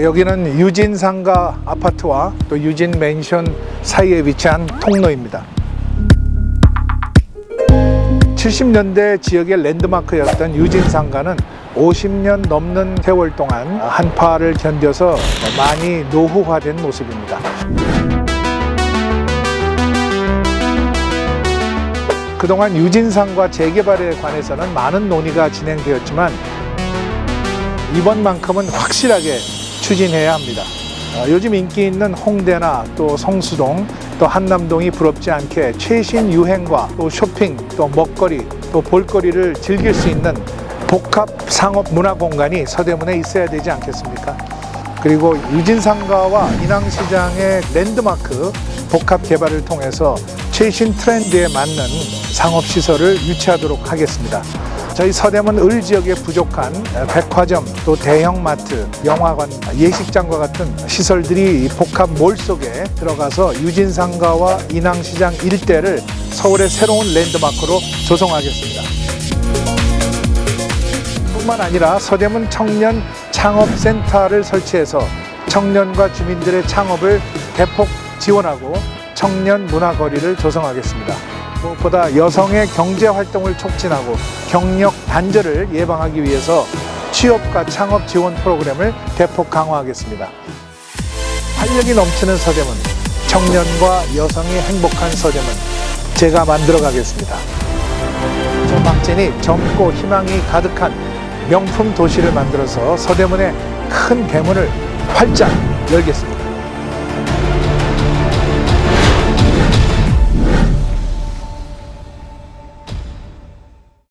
여기는 유진 상가 아파트와 또 유진 맨션 사이에 위치한 통로입니다. 70년대 지역의 랜드마크였던 유진 상가는 50년 넘는 세월 동안 한파를 견뎌서 많이 노후화된 모습입니다. 그동안 유진상과 재개발에 관해서는 많은 논의가 진행되었지만 이번만큼은 확실하게 추진해야 합니다. 어, 요즘 인기 있는 홍대나 또 성수동 또 한남동이 부럽지 않게 최신 유행과 또 쇼핑 또 먹거리 또 볼거리를 즐길 수 있는 복합 상업 문화 공간이 서대문에 있어야 되지 않겠습니까? 그리고 유진상가와 인왕시장의 랜드마크 복합 개발을 통해서 최신 트렌드에 맞는 상업 시설을 유치하도록 하겠습니다. 저희 서대문 을 지역에 부족한 백화점, 또 대형 마트, 영화관, 예식장과 같은 시설들이 이 복합 몰 속에 들어가서 유진상가와 인왕시장 일대를 서울의 새로운 랜드마크로 조성하겠습니다. 뿐만 아니라 서대문 청년 창업센터를 설치해서 청년과 주민들의 창업을 대폭 지원하고 청년 문화거리를 조성하겠습니다. 무엇보다 여성의 경제 활동을 촉진하고 경력 단절을 예방하기 위해서 취업과 창업 지원 프로그램을 대폭 강화하겠습니다. 활력이 넘치는 서대문, 청년과 여성이 행복한 서대문, 제가 만들어 가겠습니다. 저 박진이 젊고 희망이 가득한 명품 도시를 만들어서 서대문의 큰 대문을 활짝 열겠습니다.